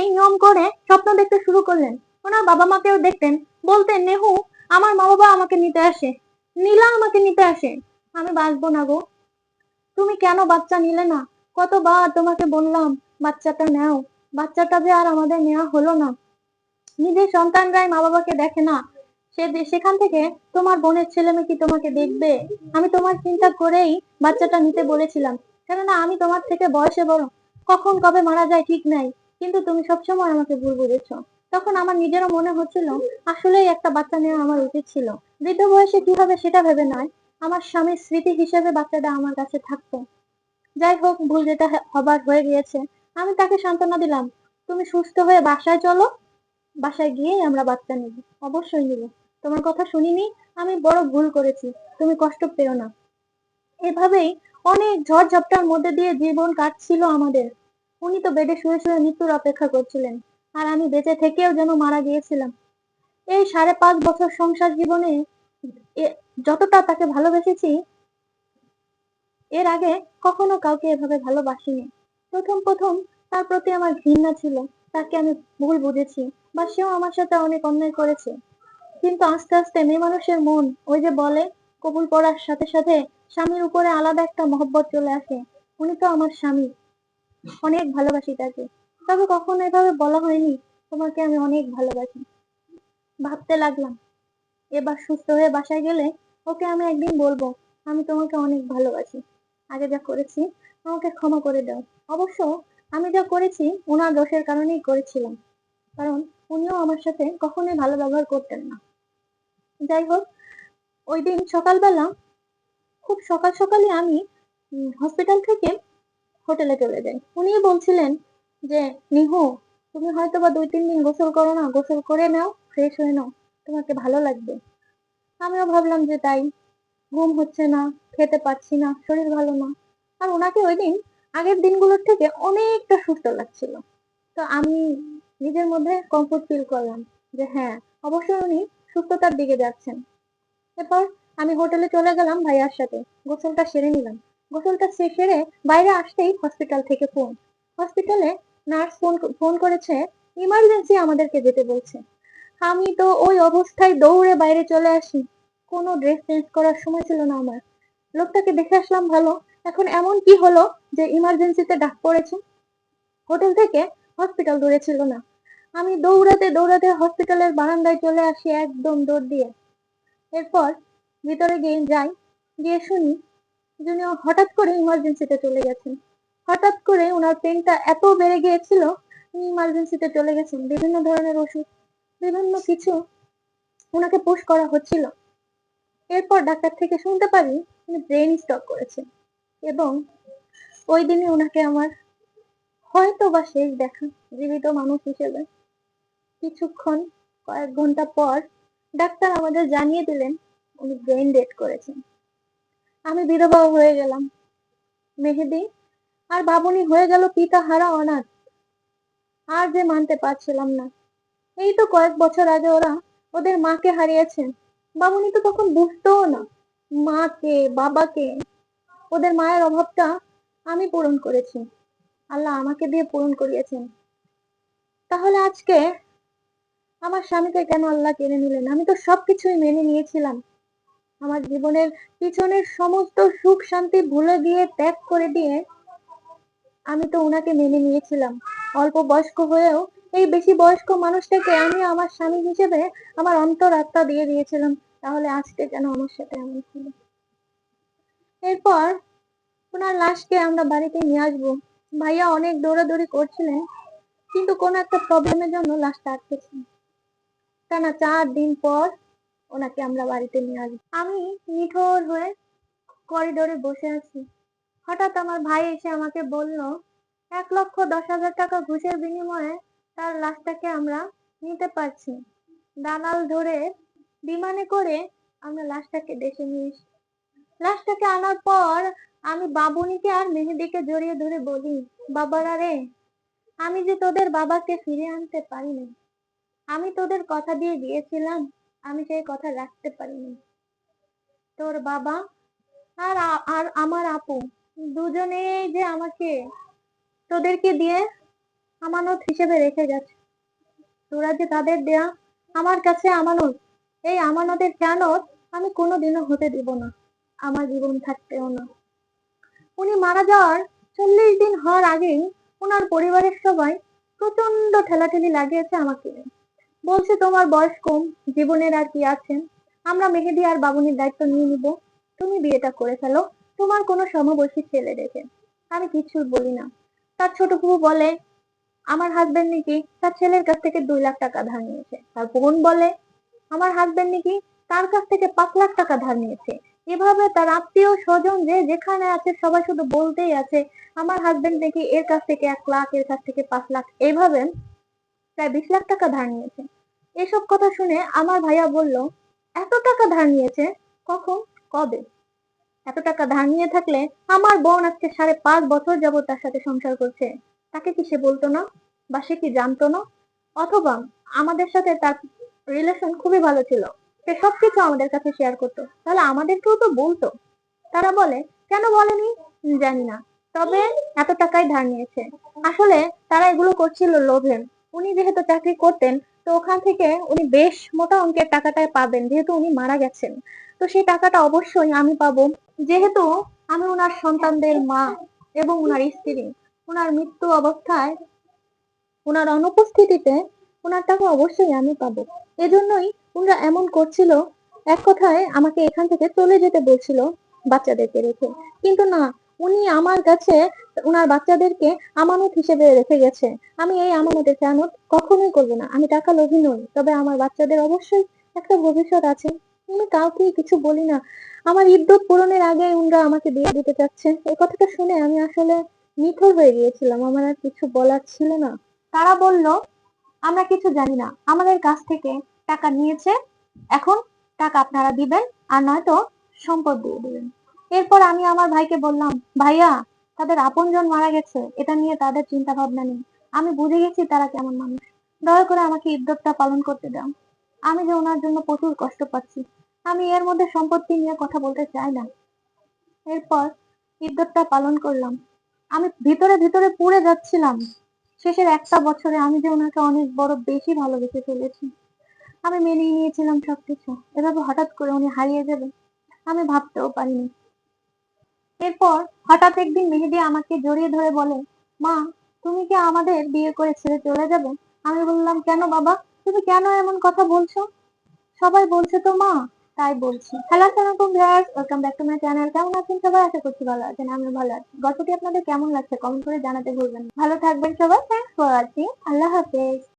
নিজেই নিয়ম করে স্বপ্ন দেখতে শুরু করলেন। ওনার বাবা মাকেও দেখতেন, বলতেন, নেহু, আমার মা বাবা আমাকে নিতে আসে। নীলা আমাকে নিতে আসে। আমি বাঁচবো না গো। তুমি কেন বাচ্চা নিলে না? কতবার তোমাকে বললাম, বাচ্চাটা নাও। বাচ্চাটা যে আর আমাদের নেওয়া হলো না। নিজের সন্তানরাই মা বাবাকে দেখে না। সে সেখান থেকে, তোমার বোনের ছেলে মেয়ে কি তোমাকে দেখবে? আমি তোমার চিন্তা করেই বাচ্চাটা নিতে বলেছিলাম। কেননা আমি তোমার থেকে বয়সে বড়। কখন কবে মারা যায় ঠিক নাই। কিন্তু তুমি সবসময় আমাকে ভুল বুঝেছ। তখন আমার নিজেরও মনে হচ্ছিল, আসলেই একটা বাচ্চা নেওয়া আমার উচিত ছিল। বৃদ্ধ বয়সে কি হবে সেটা ভেবে নয়, আমার স্বামীর স্মৃতি হিসেবে বাচ্চাটা আমার কাছে থাকতো। যাই হোক, ভুল যেটা হবার হয়ে গিয়েছে, আমি তাকে সান্ত্বনা দিলাম, তুমি সুস্থ হয়ে বাসায় চলো, বাসায় গিয়েই আমরা বাচ্চা নিব, অবশ্যই নিব। তোমার কথা শুনিনি, আমি বড় ভুল করেছি, তুমি কষ্ট পেও না। এভাবেই অনেক ঝড় ঝাপটার মধ্যে দিয়ে জীবন কাটছিল আমাদের। উনি তো বেডে শুয়ে শুয়ে মৃত্যুর অপেক্ষা করছিলেন, আর আমি বেঁচে থেকেও যেন মারা গিয়েছিলাম। এই সাড়ে পাঁচ বছর সংসার জীবনে যতটা তাকে ভালোবেসেছি, এর আগে কখনো কাউকে এভাবে ভালোবাসিনি। প্রথম প্রথম তার প্রতি আমার ঘৃণা ছিল, তাকে আমি ভুল বুঝেছি, বা সেও আমার সাথে অনেক অন্যায় করেছে। কিন্তু আস্তে আস্তে মেয়ে মানুষের মন ওই যে বলে, কবুল পড়ার সাথে সাথে স্বামীর উপরে আলাদা একটা মহব্বত চলে আসে। উনি তো আমার স্বামী। অনেক ভালোবাসি তাকে। তবে কখনো এভাবে বলা হয়নি, তোমাকে আমি অনেক ভালোবাসি। ভাবতে লাগলাম, এবার সুস্থ হয়ে বাসায় গেলে ওকে আমি একদিন বলব, আমি তোমাকে অনেক ভালোবাসি। আগে যা করেছি, আমাকে ক্ষমা করে দাও। অবশ্য আমি যা করেছি, ওনার দোষের কারণেই করেছিলাম। কারণ উনিও আমার সাথে কখনোই ভালো ব্যবহার করতেন না। যাই হোক, ওই দিন সকালবেলা, খুব সকাল সকালই আমি হসপিটাল থেকে হোটেলে চলে যাই উনি বলছিলেন যে, নিহু, তুমি হয়তো বা দুই, তিন দিন গোসল করো না, গোসল করে নাও ফ্রেশ হয়ে নাও, তোমাকে ভালো লাগবে। আমিও ভাবলাম যে তাই, ঘুম হচ্ছে না, খেতে পারছি না, শরীর ভালো না। আর ওনাকে ওই দিন, আগের দিনগুলোর থেকে অনেকটা সুস্থ লাগছিল। তো আমি নিজের মধ্যে কমফোর্ট ফিল করলাম যে হ্যাঁ অবশ্যই উনি সুস্থতার দিকে যাচ্ছেন। এরপর আমি হোটেলে চলে গেলাম ভাইয়ার সাথে, গোসলটা সেরে নিলাম। গোসলটা সেরে বাইরে আসতেই হসপিটাল থেকে ফোন হসপিটালে নার্স ফোন ফোন করেছে ইমার্জেন্সি আমাদেরকে যেতে বলছে। আমি তো ওই অবস্থায় দৌড়ে বাইরে চলে আসি। কোনো ড্রেস চেঞ্জ করার সময় ছিল না আমার। লোকটাকে দেখে আসলাম ভালো। এখন এমন কি হলো যে ইমার্জেন্সিতে ডাক পড়েছে? হোটেল থেকে হসপিটাল দূরে ছিল না। আমি দৌড়াতে দৌড়াতে হসপিটালের বারান্দায় চলে আসি একদম দৌড় দিয়ে। এরপর ভিতরে গিয়ে যাই, গিয়ে শুনি যিনি হঠাৎ করে ইমার্জেন্সিতে চলে গেছেন। হঠাৎ করে ওনার পেনটা এত বেড়ে গিয়েছিল, উনি ইমার্জেন্সিতে চলে গেছেন। বিভিন্ন ধরনের ওষুধ, বিভিন্ন কিছু ওনাকে পুশ করা হচ্ছিল। এরপর ডাক্তার থেকে শুনতে পারি উনি ব্রেন স্টক করেছেন এবং ওই দিনই ওনাকে আমার হয়তো বা শেষ দেখা, জীবিত মানুষ হিসেবে। কিছুক্ষণ, কয়েক ঘণ্টা পর ডাক্তার আমাদের জানিয়ে দিলেন উনি ব্রেন ডেড করেছেন। আমি বিধবা হয়ে গেলাম। মেহেদি, আর বাবুনি হয়ে গেল পিতা হারা অনাথ। আর যে মানতে পারছিলাম না। এই তো কয়েক বছর আগে ওরা ওদের মাকে হারিয়েছে। বাবুনি তো তখন বুঝতোও না। মাকে, বাবাকে, ওদের মায়ের অভাবটা আমি পূরণ করেছি। আল্লাহ আমাকে দিয়ে পূরণ করিয়েছেন। তাহলে আজকে আমার স্বামীকে কেন আল্লাহ কেড়ে নিলেন? আমি তো সবকিছুই মেনে নিয়েছিলাম। আমার জীবনের পিছনের সমস্ত সুখ শান্তি ভুলে দিয়ে ত্যাগ করে দিয়ে আমি তো ওনাকে মেনে নিয়েছিলাম। অল্প বয়স্ক হয়েও এই বেশি বয়স্ক মানুষটাকে আমি আমার স্বামী হিসেবে আমার অন্তর আত্মা দিয়ে দিয়েছিলাম। তাহলে আজকে কেন আমার সাথে এমন ছিল? এরপর ওনার লাশকে আমরা বাড়িতে নিয়ে আসব। ভাইয়া অনেক দৌড়াদৌড়ি করছিলেন, কিন্তু কোনো একটা প্রবলেমের জন্য লাশটা আটকেছে টানা চার দিন পর ওনাকে আমরা বাড়িতে নিয়ে আসব। আমি নিঠোর হয়ে করিডোরে বসে আছি। হঠাৎ আমার ভাই এসে আমাকে বলল, এক লক্ষ দশ হাজার টাকা ঘুষের বিনিময়ে তার লাশটাকে আমরা নিতে পারছি। দালাল ধরে বিমানে করে আমরা লাশটাকে দেশে নিয়ে লাশটাকে আনার পর আমি বাবুনিকে আর মেহেদিকে জড়িয়ে ধরে বলি, বাবারা রে, আমি যে তোদের বাবাকে ফিরে আনতে পারিনি, আমি তোদের কথা দিয়ে দিয়েছিলাম আমি সেই কথা রাখতে পারিনি। তোর বাবা আর আর আমার আপু দুজনেই যে আমাকে তোদেরকে দিয়ে আমানত হিসেবে রেখে গেছে। তোরা যে তাদের দেয়া আমার কাছে আমানত, এই আমানতের খেয়ানত আমি কোনোদিনও হতে দিব না। আমার জীবন থাকতেও না। উনি মারা যাওয়ার চল্লিশ দিন হওয়ার আগেই ওনার পরিবারের সবাই প্রচণ্ড ঠেলাঠেলি লাগিয়েছে আমাকে। বলছে তোমার বয়স কম, জীবনের আর কি আছে আমরা মেহেদি আর বাবুনির দায়িত্ব নিয়ে নিব। তুমি বিয়েটা করে ফেলো, তোমার কোনো সমবয়সী ছেলে দেখে। আমি কিছু বলি না। তার ছোট বউ বলে, আমার হাজবেন্ড নাকি তার ছেলের কাছ থেকে দুই লাখ টাকা ধার নিয়েছে। তার বোন বলে, আমার হাজবেন্ড নাকি তার কাছ থেকে পাঁচ লাখ টাকা ধার নিয়েছে। এভাবে তার আত্মীয় স্বজন যে যেখানে আছে, সবাই শুধু বলতেই আছে, আমার হাজবেন্ড নাকি এর কাছ থেকে এক লাখ, এর কাছ থেকে পাঁচ লাখ। এইভাবে প্রায় বিশ লাখ টাকা ধার নিয়েছে। এসব কথা শুনে আমার ভাইয়া বলল, এত টাকা ধার নিয়েছে? কখন? কবে? এত টাকা ধার নিয়ে থাকলে আমার বোন আজকে সাড়ে পাঁচ বছর যাবত তার সাথে সংসার করছে। তাকে কি সে বলতো না? বা সে কি জানতো না? অথবা আমাদের সাথে তার রিলেশন খুবই ভালো ছিল। সে সবকিছু আমাদের কাছে শেয়ার করতো। তাহলে আমাদেরকেও তো বলতো। তারা বলে, কেন বলেনি? জানি না। তবে এত টাকাই ধার নিয়েছে। আসলে তারা এগুলো করছিল লোভে। উনি যেহেতু চাকরি করতেন, তো ওখান থেকে উনি বেশ মোটা অঙ্কের টাকাটাই পাবেন, যেহেতু উনি মারা গেছেন। তো সেই টাকাটা অবশ্যই আমি পাবো। যেহেতু আমি ওনার সন্তানদের মা এবং ওনার স্ত্রী ওনার মৃত্যু অবস্থায় ওনার অনুপস্থিতিতে ওনার টাকা অবশ্যই আমি পাবো। এজন্যই ওনারা এমন করছিল, এক কথায় আমাকে এখান থেকে চলে যেতে বলছিল বাচ্চাদেরকে রেখে। কিন্তু না উনি আমার কাছে ওনার বাচ্চাদেরকে আমানত হিসেবে রেখে গেছে। আমি এই আমানতের খেয়ানত কখনোই করব না। আমি টাকা লোভী নই, তবে আমার বাচ্চাদের অবশ্যই একটা ভবিষ্যৎ আছে। আমি কাউকে কিছু বলি না। আমার ইদ্যুৎ পূরণের আগে ওনারা আমাকে দিয়ে দিতে চাচ্ছে। এই কথাটা শুনে আমি আসলে নিথর হয়ে গিয়েছিলাম। আমার আর কিছু বলার ছিল না। তারা বলল, আমরা কিছু জানি না। আমাদের কাছ থেকে টাকা নিয়েছে। এখন টাকা আপনারা দিবেন, আর নয়তো সম্পদ দিয়ে দিবেন। এরপর আমি আমার ভাইকে বললাম, ভাইয়া, তাদের আপনজন মারা গেছে, এটা নিয়ে তাদের চিন্তা ভাবনা নেই। আমি বুঝে গেছি তারা কেমন মানুষ। দয়া করে আমাকে ইদ্যতটা পালন করতে দাও। আমি যে ওনার জন্য প্রচুর কষ্ট পাচ্ছি, আমি এর মধ্যে সম্পত্তি নিয়ে কথা বলতে চাই না। এরপর ইদ্যতটা পালন করলাম। আমি ভিতরে ভিতরে পুড়ে যাচ্ছিলাম। শেষের একটা বছরে আমি যে ওনাকে অনেক বড় বেশি ভালোবেসে ফেলেছি। আমি মেনেই নিয়েছিলাম সবকিছু। এভাবে হঠাৎ করে উনি হারিয়ে যাবে, আমি ভাবতেও পারিনি। এরপর হঠাৎ একদিন মেহেদি আমাকে জড়িয়ে ধরে বলে, মা, তুমি কি আমাদের বিয়ে করে ছেড়ে চলে যাবে? আমি বললাম, কেন বাবা? তুমি কেন এমন কথা বলছো? সবাই বলছে তো, মা, তাই বলছি। হ্যালো আসসালামু viewers welcome back to my channel কেমন আছেন সবাই? আশা করছি ভালো আছেন আমি ভালো আছি। গল্পটি আপনাদের কেমন লাগছে কমেন্ট করে জানাতে ভুলবেন ভালো থাকবেন সবাই থ্যাংকস ফর ওয়াচিং আল্লাহ হাফেজ।